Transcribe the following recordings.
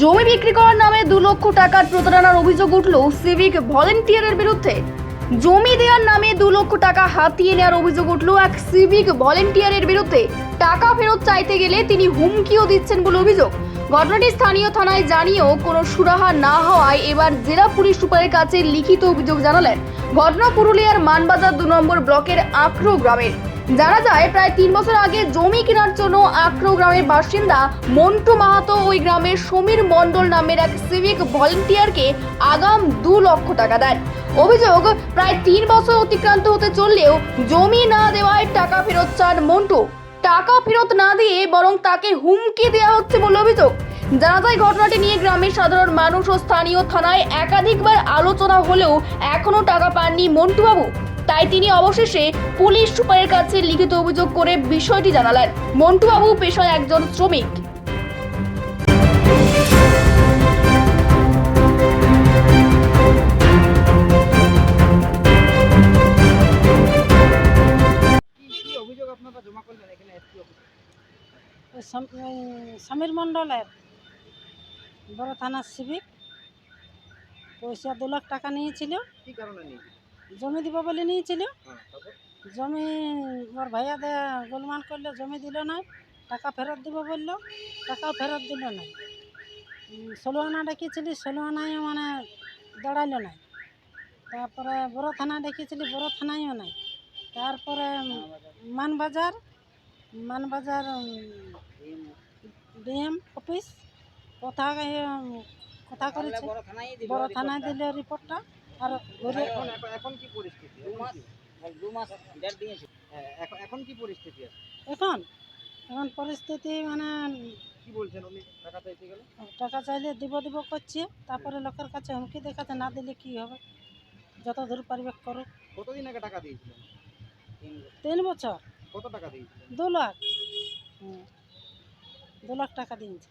জমি বিক্রি করার নামে দু লক্ষ টাকার প্রতারণার অভিযোগ উঠল সিভিক ভলেন্টিয়ারের বিরুদ্ধে। জমি দেওয়ার নামে দু লক্ষ টাকা হাতিয়ে নেওয়ার অভিযোগ উঠল এক সিভিক ভলেন্টিয়ারের বিরুদ্ধে। টাকা ফেরত চাইতে গেলে তিনি হুমকিও দিচ্ছেন বলে অভিযোগ। ঘটনাটি স্থানীয় থানায় জানিয়েও কোনো সুরাহা না হওয়ায় এবার জেলা পুলিশ সুপারের কাছে লিখিত অভিযোগ জানালেন। ঘটনা পুরুলিয়ার মানবাজার দু নম্বর ব্লকের আক্রো গ্রামের। জানা যায়, প্রায় তিন বছর আগে জমি কেনার জন্য আক্রো গ্রামের বাসিন্দা মন্টু মাহাতো ওই গ্রামের সমীর মণ্ডল নামের এক সিভিক ভলেন্টিয়ারকে আগাম দু লক্ষ টাকা দেন। অভিযোগ, প্রায় তিন বছর অতিক্রান্ত হতে চললেও জমি না দেওয়ায় টাকা ফেরত চান মন্টু। টাকা ফেরত না দিয়ে বরং তাকে হুমকি দেওয়া হচ্ছে বলে অভিযোগ। জানা যায়, ঘটনাটি নিয়ে গ্রামের সাধারণ মানুষ ও স্থানীয় থানায় একাধিকবার আলোচনা হলেও এখনও টাকা পাননি মন্টুবাবু। তাই তিনি অবশেষে পুলিশ সুপারের কাছে লিখিত অভিযোগ করে বিষয়টি জানালেন। মন্টুবাবু পেশায় একজন শ্রমিক। সমীর মণ্ডলের বড় থানার সিভিক। পয়সা দু লাখ টাকা নিয়েছিল। কারণে নিয়েছি জমি দিব বলে নিয়েছিল। হ্যাঁ জমি ওর ভাইয়া দে গোলমাল করলে জমি দিল না টাকা ফেরত দিব বলল টাকাও ফেরত দিল না। ষোলো আনা ডেকেছিলি ষোলো আনায় মানে দাঁড়াইলো না। তারপরে বড় থানা ডেকেছিলি বড় থানায়ও নাই। তারপরে মানবাজার মানবাজার ডিএম অফিস কথা কথা করেছে? বড় থানায় দিলে রিপোর্টটা আর এখন এখন- এখন কি পরিস্থিতি? দু মাস দু মাস দিয়েছে। এখন এখন কি পরিস্থিতি আছে? এখন এখন পরিস্থিতি মানে কি বলছেন উনি? টাকা চাইতে গেলে? টাকা চাইলে দিব দিব করছে তারপরে লোকের কাছে হুমকি দেখাতে না দিলে কি হবে? যত দূর পারবে করুক। কতদিন আগে টাকা দিয়েছিলেন? তিন বছর। কত টাকা দিয়েছিলেন? দু লাখ। দু লাখ টাকা দিয়েছে।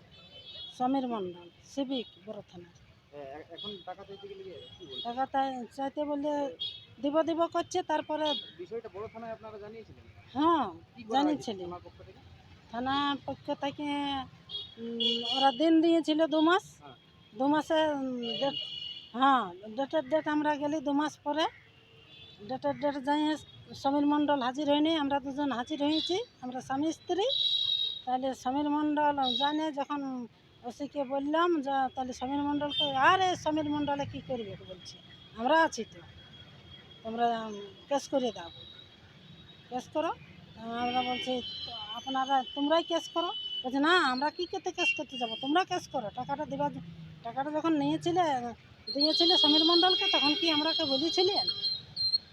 সমীর মণ্ডল সিভিক বড় থানা এ- এ- এখন টাকা চাইতে গেলে কি কি টাকা তাই- চাইতে বললে দিব দিব করছে তারপরে বিষয়টা বড় থানায় আপনারা জানিয়েছিলেন? হ্যাঁ কি করা হয়েছে জানিয়েছিলি থানার পক্ষ থেকে? ওরা দিন দিয়েছিল দু মাস। হ্যাঁ। দু মাসে হ্যাঁ ডেটের ডেট আমরা গেলি দু মাস পরে। ডেটের ডেট যাই সমীর মণ্ডল হাজির হয়নি আমরা দুজন হাজির হয়েছি। আমরা স্বামী স্ত্রী তাহলে সমীর মণ্ডল জানে যখন ওসিকে বললাম যে তাহলে সমীর মণ্ডলকে আরে সমীর মণ্ডলে কী করবে? বলছে আমরা আছি তো। তোমরা কেস করে দাও। কেস করো? আমরা বলছি আপনারা তোমরাই কেস করো? বলছে না আমরা কী করতে কেস করতে যাব? তোমরা কেস করো। টাকাটা দেবার টাকাটা যখন নিয়েছিলে দিয়েছিলে সমীর মণ্ডলকে তখন কি আমরাকে বলেছিলেন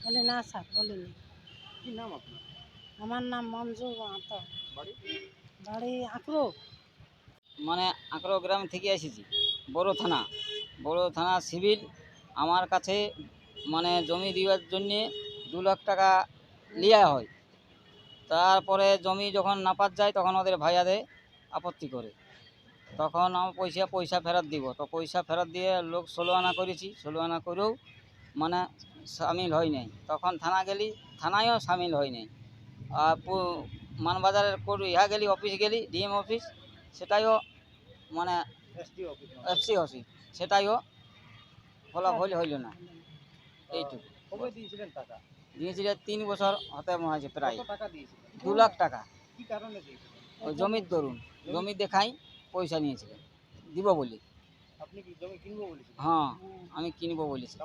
বলে না স্যার বলিনি। কি নাম আপনার? আমার নাম মঞ্জু মাহাতো। বাড়ি? বাড়ি আঁকড়ো মানে আঁকড়ো গ্রাম থেকে এসেছি। বড় থানা। বড় থানা সিভিল। আমার কাছে মানে জমি দেওয়ার জন্যে দু লাখ টাকা লিয়া হয়। তারপরে জমি যখন নাপাত যায়, তখন ওদের ভাইয়াদের আপত্তি করে। তখন আমার পয়সা পয়সা ফেরত দিব। তো পয়সা ফেরত দিয়ে লোক ষোলো আনা করেছি। ষোলো আনা করেও মানে সামিল হয় নাই। তখন থানা গেলি, থানায়ও সামিল হয় নাই। আর মানবাজারের কোর্ট ইহা গেলি, অফিস গেলি, ডিএম অফিস। সেটাইও মানে এফসি অফিস সেটাইও ফলাফল হইল না। এইটুকু। কবে দিয়েছিলেন টাকা? দিয়েছিল তিন বছর হতে হয়েছে প্রায় দু লাখ টাকা। ওই জমির দরুন জমি দেখাই পয়সা নিয়েছিলেন। দিব বলি। হ্যাঁ আমি কিনবো বলেছি।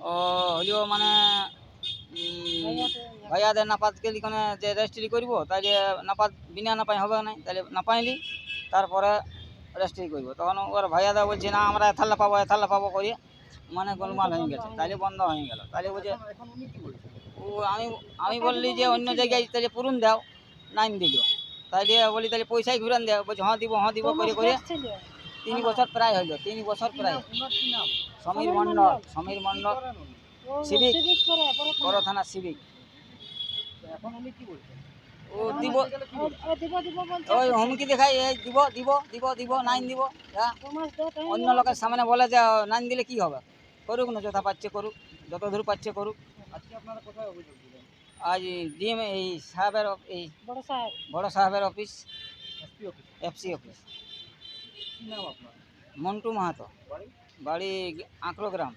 ও হলিও মানে ভাইয়াদের নাপাত গেলি কোনে যে রেজিস্ট্রি করব তাইলে নাপাত বিনা নাপাই হবে না তাহলে নাপাইলি তারপরে রেজিস্ট্রি করব। তখন ওর ভাইয়াদা বলছে না আমরা এথাল্লা পাবো এথাল্লা পাবো করি। মানে গোলমাল হয়ে গেছে তাইলে বন্ধ হয়ে গেল। তাইলে বলছে ও আমি আমি বললি যে অন্য জায়গায় তাহলে পূরণ দাও নাইন দিল। তাইলে বলি তাহলে পয়সাই ঘুরান দেও বলছে হ্যাঁ দিব হ্যাঁ দিব করে করে। তিন বছর প্রায় হইল তিন বছর প্রায়। সমীর মণ্ডল। সমীর মণ্ডল। সিভিক। বড় থানা। সিভিক। এখন উনি কি বলছেন ও দিব থানায় গেলে কি ও- দিব দিব বলছে। ওই হুমকি দেখাই এই দিব দিব দিব দিব নাইন দিব। অন্য লোকের সামনে বলে যে নাইন দিলে কি হবে? করুক না যথা পাচ্ছে করুক যত দূর পাচ্ছে করুক। আজকে আপনারা কোথায় অভিযোগ দিলেন? আজ ডিএম এই সাহেবের এই বড় সাহেব। বড় সাহেবের office SP office. FC office. কি কি নাম আপনার? মন্টু মাহাতো। বাড়ি? বাড়ি আঁকড়ো গ্রাম।